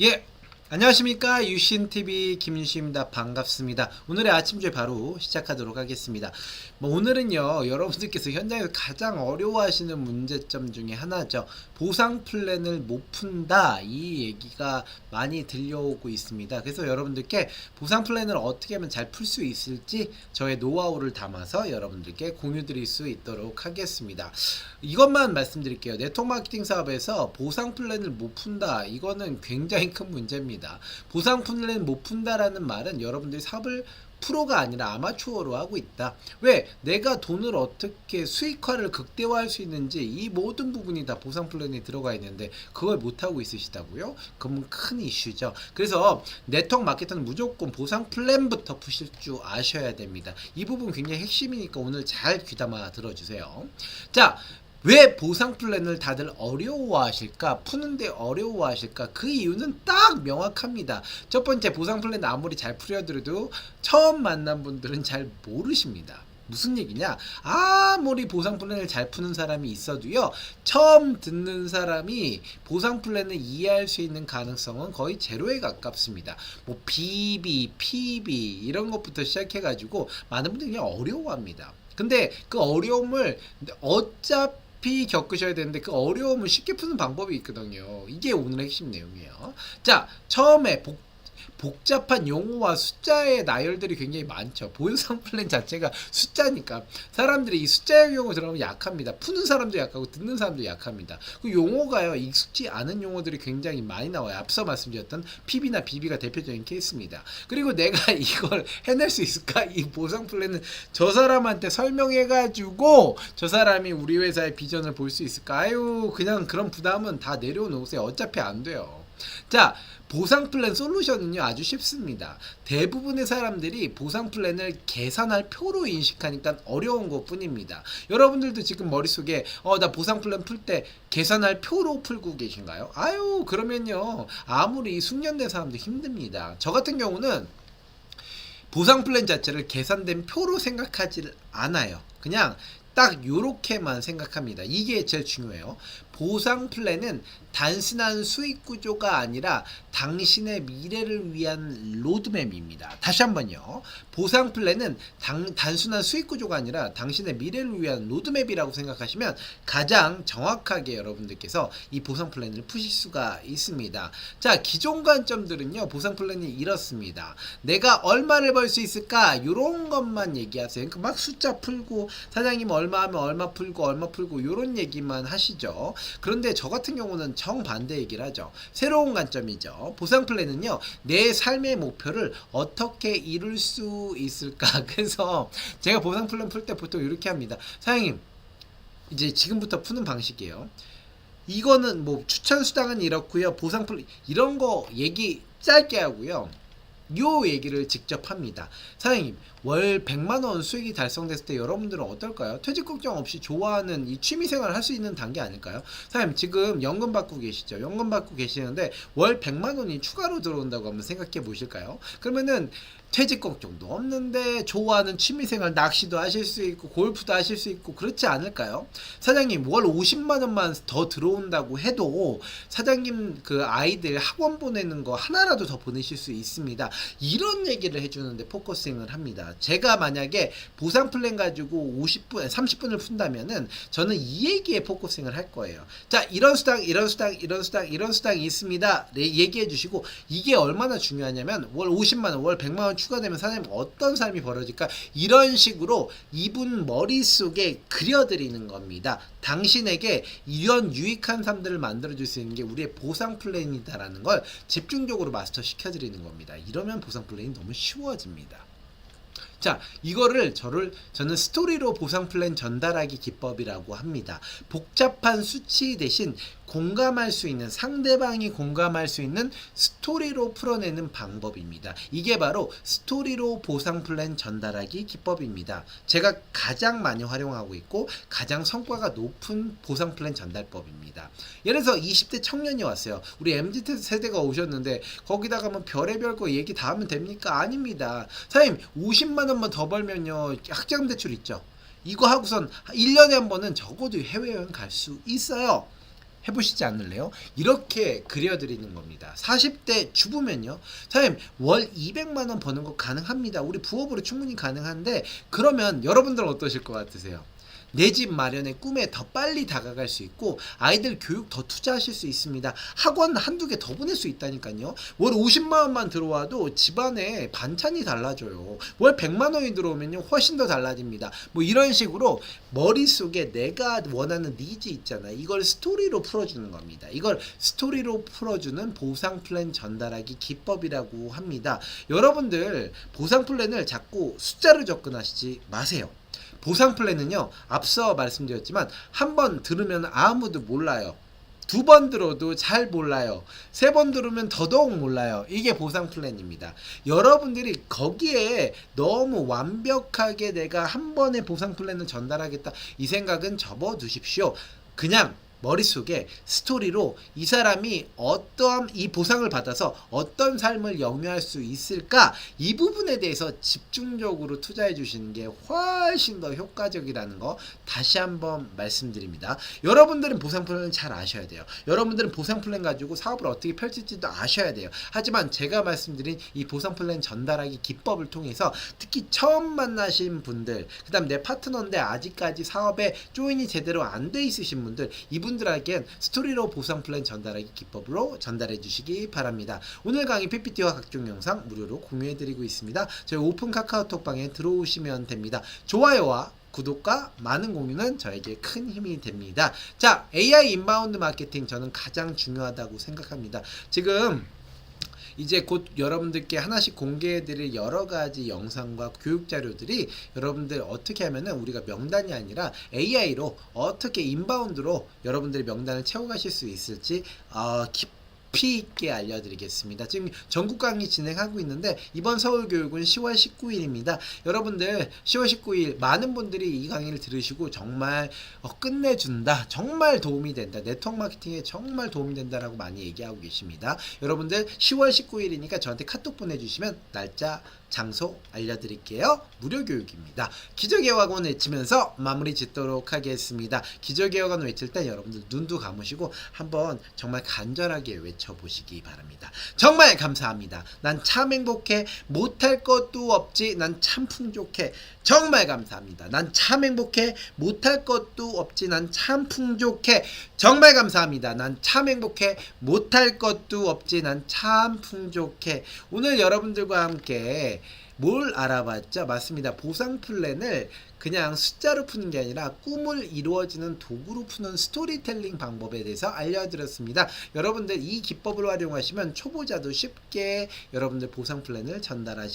예. 안녕하십니까. 유신TV 김유신입니다. 반갑습니다. 오늘의 아침주에 바로 시작하도록 하겠습니다. 뭐 오늘은요 여러분들께서 현장에서 가장 어려워하시는 문제점 중에 하나죠. 보상 플랜을 못 푼다. 이 얘기가 많이 들려오고 있습니다. 그래서 여러분들께 보상 플랜을 어떻게 하면 잘 풀 수 있을지 저의 노하우를 담아서 여러분들께 공유 드릴 수 있도록 하겠습니다. 이것만 말씀드릴게요. 네트워크 마케팅 사업에서 보상 플랜을 못 푼다. 이거는 굉장히 큰 문제입니다 보상 플랜을 못 푼다라는 말은 여러분들이 사업을 프로가 아니라 아마추어로 하고 있다. 왜? 내가 돈을 어떻게 수익화를 극대화할 수 있는지 이 모든 부분이 다 보상 플랜에 들어가 있는데 그걸 못 하고 있으시다고요? 그러면 큰 이슈죠. 그래서 네트워크 마케터는 무조건 보상 플랜부터 푸실 줄 아셔야 됩니다. 이 부분 굉장히 핵심이니까 오늘 잘 귀담아 들어주세요. 자, 왜 보상 플랜을 다들 어려워하실까? 푸는데 어려워하실까? 그 이유는 딱 명확합니다. 첫 번째 보상 플랜 아무리 잘 풀려드려도 처음 만난 분들은 잘 모르십니다. 무슨 얘기냐? 아무리 보상 플랜을 잘 푸는 사람이 있어도요, 처음 듣는 사람이 보상 플랜을 이해할 수 있는 가능성은 거의 제로에 가깝습니다. 뭐, BB, PB, 이런 것부터 시작해가지고, 많은 분들이 그냥 어려워합니다. 근데 그 어려움을 어차피 겪으셔야 되는데 그 어려움을 쉽게 푸는 방법이 있거든요. 이게 오늘의 핵심 내용이에요. 자, 처음에 복, 복잡한 용어와 숫자의 나열들이 굉장히 많죠. 보유상 플랜 자체가 숫자니까 사람들이 이 숫자 용어 들어가면 약합니다. 푸는 사람도 약하고 듣는 사람도 약합니다. 그 용어가요 익숙지 않은 용어들이 굉장히 많이 나와요. 앞서 말씀드렸던 PB나 BB가 대표적인 케이스입니다. 그리고 내가 이걸 해낼 수 있을까? 이 보상 플랜은 저 사람한테 설명해가지고 저 사람이 우리 회사의 비전을 볼 수 있을까? 아유 그냥 그런 부담은 다 내려놓으세요. 어차피 안 돼요. 자, 보상 플랜 솔루션은요 아주 쉽습니다. 대부분의 사람들이 보상 플랜을 계산할 표로 인식하니까 어려운 것 뿐입니다. 여러분들도 지금 머릿속에 어 나 보상 플랜 풀 때 계산할 표로 풀고 계신가요? 아유 그러면요 아무리 숙련된 사람도 힘듭니다. 저 같은 경우는 보상 플랜 자체를 계산된 표로 생각하지 않아요. 그냥 딱 요렇게만 생각합니다. 이게 제일 중요해요. 보상 플랜은 단순한 수익 구조가 아니라 당신의 미래를 위한 로드맵입니다. 다시 한번요. 보상 플랜은 당, 단순한 수익 구조가 아니라 당신의 미래를 위한 로드맵이라고 생각하시면 가장 정확하게 여러분들께서 이 보상 플랜을 푸실 수가 있습니다. 자, 기존 관점들은요. 보상 플랜이 이렇습니다. 내가 얼마를 벌 수 있을까? 이런 것만 얘기하세요. 그러니까 막 숫자 풀고 사장님 얼마 하면 얼마 풀고 얼마 풀고 이런 얘기만 하시죠. 그런데 저 같은 경우는 정반대 얘기를 하죠. 새로운 관점이죠. 보상 플랜은요, 내 삶의 목표를 어떻게 이룰 수 있을까. 그래서 제가 보상 플랜 풀 때 보통 이렇게 합니다. 사장님, 이제 지금부터 푸는 방식이에요. 이거는 뭐 추천 수당은 이렇고요. 보상 플랜 이런 거 얘기 짧게 하고요. 요 얘기를 직접 합니다. 사장님, 월 100만 원 수익이 달성됐을 때 여러분들은 어떨까요? 퇴직 걱정 없이 좋아하는 이 취미 생활을 할 수 있는 단계 아닐까요? 사장님, 지금 연금 받고 계시죠? 연금 받고 계시는데 월 100만 원이 추가로 들어온다고 한번 생각해 보실까요? 그러면은 퇴직 걱정도 없는데 좋아하는 취미 생활 낚시도 하실 수 있고 골프도 하실 수 있고 그렇지 않을까요? 사장님 월 50만 원만 더 들어온다고 해도 사장님 그 아이들 학원 보내는 거 하나라도 더 보내실 수 있습니다. 이런 얘기를 해주는데 포커싱을 합니다. 제가 만약에 보상 플랜 가지고 50분, 30분을 푼다면은 저는 이 얘기에 포커싱을 할 거예요. 자, 이런 수당, 이런 수당, 이런 수당, 이런 수당이 있습니다. 네, 얘기해 주시고 이게 얼마나 중요하냐면 월 50만 원, 월 100만 원 추가되면 사장님 어떤 삶이 벌어질까? 이런 식으로 이분 머릿속에 그려드리는 겁니다. 당신에게 이런 유익한 삶들을 만들어 줄 수 있는 게 우리의 보상 플랜이다라는 걸 집중적으로 마스터 시켜 드리는 겁니다. 이 러면 보상 플랜이 너무 쉬워집니다. 자, 이거를 저를 저는 스토리로 보상 플랜 전달하기 기법이라고 합니다. 복잡한 수치 대신 공감할 수 있는 상대방이 공감할 수 있는 스토리로 풀어내는 방법입니다. 이게 바로 스토리로 보상 플랜 전달하기 기법입니다. 제가 가장 많이 활용하고 있고 가장 성과가 높은 보상 플랜 전달법입니다. 예를 들어서 20대 청년이 왔어요. 우리 MZ 세대가 오셨는데 거기다가 뭐 별의별 거 얘기 다 하면 됩니까? 아닙니다. 사장님 50만 원만 더 벌면요 학자금 대출 있죠. 이거 하고선 1년에 한 번은 적어도 해외여행 갈 수 있어요. 해보시지 않을래요? 이렇게 그려드리는 겁니다. 40대 주부면요. 사장님, 월 200만 원 버는 거 가능합니다. 우리 부업으로 충분히 가능한데 그러면 여러분들은 어떠실 것 같으세요? 내 집 마련의 꿈에 더 빨리 다가갈 수 있고 아이들 교육 더 투자하실 수 있습니다. 학원 한두 개 더 보낼 수 있다니까요. 월 50만 원만 들어와도 집안에 반찬이 달라져요. 월 100만 원이 들어오면요. 훨씬 더 달라집니다. 뭐 이런 식으로 머릿속에 내가 원하는 니즈 있잖아. 이걸 스토리로 풀어주는 겁니다. 이걸 스토리로 풀어주는 보상 플랜 전달하기 기법이라고 합니다. 여러분들 보상 플랜을 자꾸 숫자로 접근하시지 마세요. 보상 플랜은요 앞서 말씀드렸지만 한 번 들으면 아무도 몰라요. 두 번 들어도 잘 몰라요. 세 번 들으면 더더욱 몰라요. 이게 보상 플랜입니다. 여러분들이 거기에 너무 완벽하게 내가 한 번에 보상 플랜을 전달하겠다 이 생각은 접어두십시오. 그냥 머릿속에 스토리로 이 사람이 어떠한 이 보상을 받아서 어떤 삶을 영위할 수 있을까 이 부분에 대해서 집중적으로 투자해 주시는 게 훨씬 더 효과적이라는 거 다시 한번 말씀드립니다. 여러분들은 보상 플랜을 잘 아셔야 돼요. 여러분들은 보상 플랜 가지고 사업을 어떻게 펼칠지도 아셔야 돼요. 하지만 제가 말씀드린 이 보상 플랜 전달하기 기법을 통해서 특히 처음 만나신 분들, 그다음 내 파트너인데 아직까지 사업에 조인이 제대로 안 돼 있으신 분들, 이분 들에겐 스토리로 보상 플랜 전달하기 기법으로 전달해 주시기 바랍니다. 오늘 강의 PPT와 각종 영상 무료로 공유해 드리고 있습니다. 저희 오픈 카카오톡방에 들어오시면 됩니다. 좋아요와 구독과 많은 공유는 저에게 큰 힘이 됩니다. 자, AI 인바운드 마케팅 저는 가장 중요하다고 생각합니다. 지금 이제 곧 여러분들께 하나씩 공개해드릴 여러 가지 영상과 교육 자료들이 여러분들 어떻게 하면은 우리가 명단이 아니라 AI로 어떻게 인바운드로 여러분들의 명단을 채워가실 수 있을지 어, 깊 이 있게 알려드리겠습니다. 지금 전국 강의 진행하고 있는데 이번 서울 교육은 10월 19일입니다. 여러분들 10월 19일 많은 분들이 이 강의를 들으시고 정말 어, 끝내준다, 정말 도움이 된다, 네트워크 마케팅에 정말 도움이 된다라고 많이 얘기하고 계십니다. 여러분들 10월 19일이니까 저한테 카톡 보내주시면 날짜, 장소 알려드릴게요. 무료 교육입니다. 기적의 와gon 외치면서 마무리 짓도록 하겠습니다. 기적의 와gon 외칠 때 여러분들 눈도 감으시고 한번 정말 간절하게 외쳐보시기 바랍니다. 정말 감사합니다. 난 참 행복해. 못할 것도 없지. 난 참 풍족해. 정말 감사합니다. 난 참 행복해. 못할 것도 없지. 난 참 풍족해. 정말 감사합니다. 난 참 행복해. 못할 것도 없지. 난 참 풍족해. 오늘 여러분들과 함께 뭘 알아봤죠? 맞습니다. 보상 플랜을 그냥 숫자로 푸는 게 아니라 꿈을 이루어지는 도구로 푸는 스토리텔링 방법에 대해서 알려드렸습니다. 여러분들 이 기법을 활용하시면 초보자도 쉽게 여러분들 보상 플랜을 전달하실